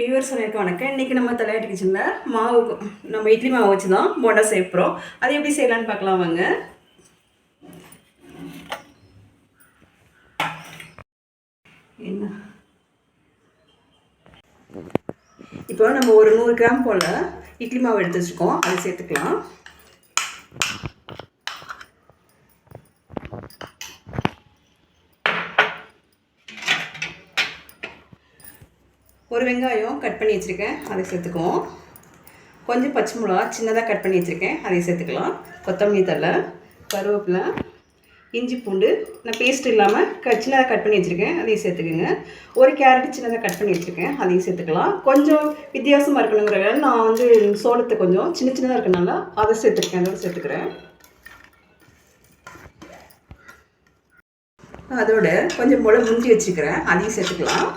Viewers அனைவருக்கும் வணக்கம். இன்றைக்கி நம்ம தலையாட்டு கிச்சனில் மாவு நம்ம இட்லி மாவு வச்சு தான் போண்டா சேர்ப்புறோம் அது எப்படி செய்யலான்னு பார்க்கலாம் வாங்க. என்ன? இப்போ நம்ம ஒரு நூறு கிராம் போல் இட்லி மாவு எடுத்து வச்சுருக்கோம். அதை சேர்த்துக்கலாம். ஒரு வெங்காயம் கட் பண்ணி வச்சுருக்கேன். அதை சேர்த்துக்குவோம். கொஞ்சம் பச்சை மிளகா சின்னதாக கட் பண்ணி வச்சுருக்கேன். அதை சேர்த்துக்கலாம். கொத்தமல்லி தழை கருவேப்பிலை இஞ்சி பூண்டு. நான் பேஸ்ட் இல்லாமல் க சின்னதாக கட் பண்ணி வச்சுருக்கேன். அதையும் சேர்த்துக்குங்க. ஒரு கேரட் சின்னதாக கட் பண்ணி வச்சுருக்கேன். அதையும் சேர்த்துக்கலாம். கொஞ்சம் வித்தியாசமாக இருக்கணுங்கிற நான் வந்து சோளத்தை கொஞ்சம் சின்ன சின்னதாக இருக்கனால அதை சேர்த்துருக்கேன். அதோட சேர்த்துக்கிறேன். அதோட கொஞ்சம் போல் முந்தி வச்சுக்கிறேன் அதையும் சேர்த்துக்கலாம்.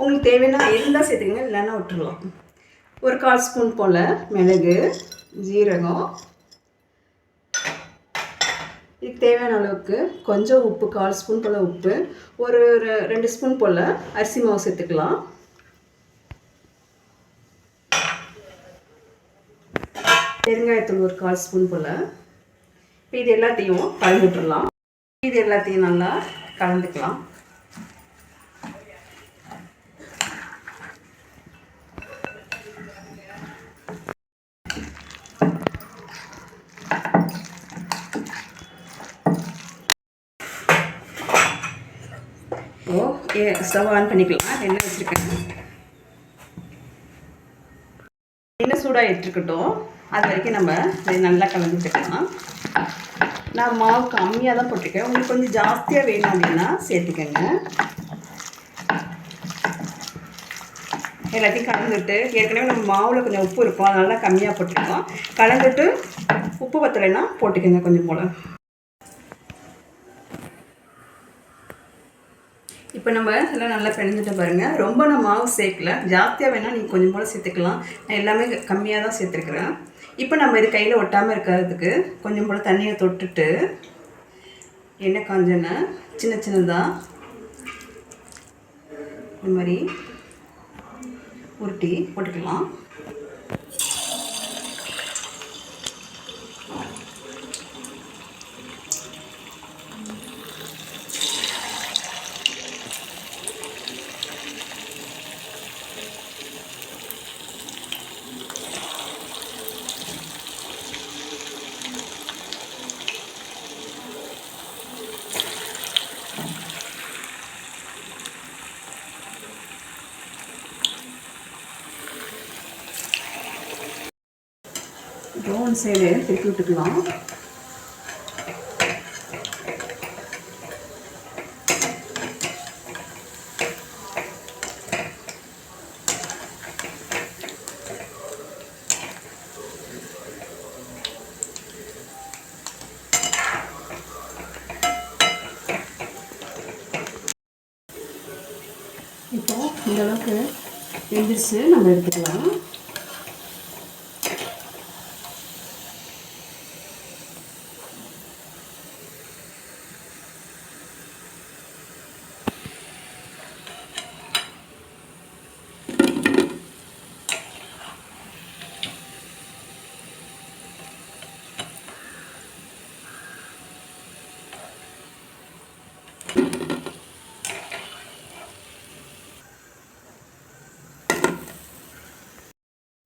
உங்களுக்கு தேவைன்னா இருந்தால் சேர்த்துக்கங்க இல்லைன்னா விட்டுருலாம் ஒரு கால் ஸ்பூன் போல் மிளகு ஜீரகம். இதுக்கு தேவையான அளவுக்கு கொஞ்சம் உப்பு கால் ஸ்பூன் போல் உப்பு. ஒரு ரெண்டு ஸ்பூன் போல் அரிசி மாவு சேர்த்துக்கலாம். பெருங்காயத்தூள் ஒரு கால் ஸ்பூன் போல். இப்போ இது எல்லாத்தையும் கலந்துட்டுடலாம் இது எல்லாத்தையும் நல்லா கலந்துக்கலாம். இப்போது ஏ ஸ்டவ் ஆன் பண்ணிக்கலாம் எண்ணெய் வச்சுருக்கேன்? எண்ணெய் சூடாக எடுத்துக்கிட்டோம் அது வரைக்கும் நம்ம இதை நல்லா கலந்து விட்டுக்கலாம். நான் மாவு கம்மியாக தான் போட்டிருக்கேன். உங்களுக்கு கொஞ்சம் ஜாஸ்தியாக வேணும் அப்படின்னா சேர்த்துக்கங்க. எல்லாத்தையும் கலந்துட்டு ஏற்கனவே நம்ம மாவில் கொஞ்சம் உப்பு இருக்கும் அதனால கம்மியாக போட்டிருக்கோம் கலந்துட்டு உப்பு பத்தலைன்னா போட்டுக்கோங்க கொஞ்சம் போல். இப்போ நம்ம எல்லாம் நல்லா பிணைஞ்சிட்டு பாருங்கள் ரொம்ப நான் மாவு சேர்க்கல. ஜாஸ்தியாக வேணால் நீங்கள் கொஞ்சம் போல் சேர்த்துக்கலாம். நான் எல்லாமே கம்மியாக தான் சேர்த்துருக்குறேன். இப்போ நம்ம இது கையில் ஒட்டாமல் இருக்கிறதுக்கு கொஞ்சம் போல் தண்ணியை தொட்டுட்டு எண்ணெய் காஞ்சன சின்ன சின்னதாக இந்த மாதிரி உருட்டி போட்டுக்கலாம். ப்ரௌன் சைடு திருப்பி விட்டுக்கலாம். இப்போ இந்தளவுக்கு வெந்துருச்சு நம்ம எடுத்துக்கலாம்.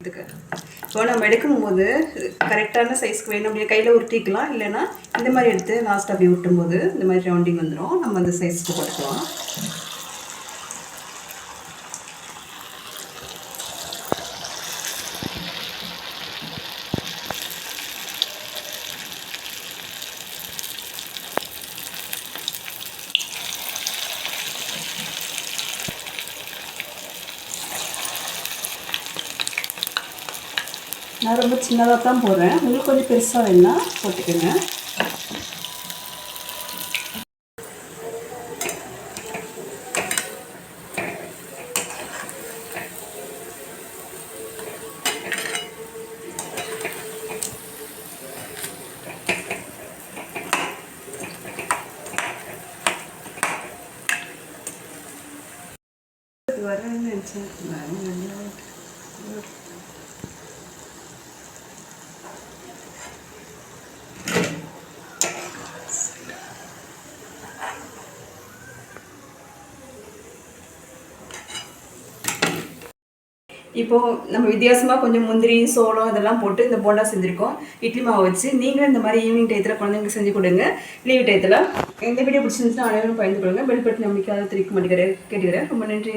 இதுக்கு. இப்போ நம்ம எடுக்கும்போது கரெக்டான சைஸ்க்கு வேணும் அப்படின்னு கையில் உருட்டிக்கலாம். இல்லைன்னா இந்த மாதிரி எடுத்து லாஸ்ட் அப்படி விட்டும்போது இந்த மாதிரி ரவுண்டிங் வந்துடும் நம்ம அந்த சைஸ்க்கு போட்டுக்கலாம். நான் ரொம்ப சின்னதாக தான் போடுறேன். உங்களுக்கு கொஞ்சம் பெருசாக வேணுன்னா போட்டுக்கோங்க. வரேன்னு நினச்சேன். நான் நல்லா இப்போது நம்ம வித்தியாசமாக கொஞ்சம் முந்திரி சோளம் இதெல்லாம் போட்டு இந்த போண்டா செஞ்சுருக்கோம். இட்லி மாவு வச்சு நீங்களும் இந்த மாதிரி ஈவினிங் டயத்தில் குழந்தைங்களுக்கு செஞ்சு கொடுங்க. லீவ் டயத்தில். இந்த வீடியோ பிடிச்சிருந்துச்சுன்னா அனைவரும் பயந்து கொடுங்க பெல் பட்டன் நம்பிக்கை திருக்க மாட்டேங்கிறேன் கேட்டுக்கிறேன். ரொம்ப நன்றி.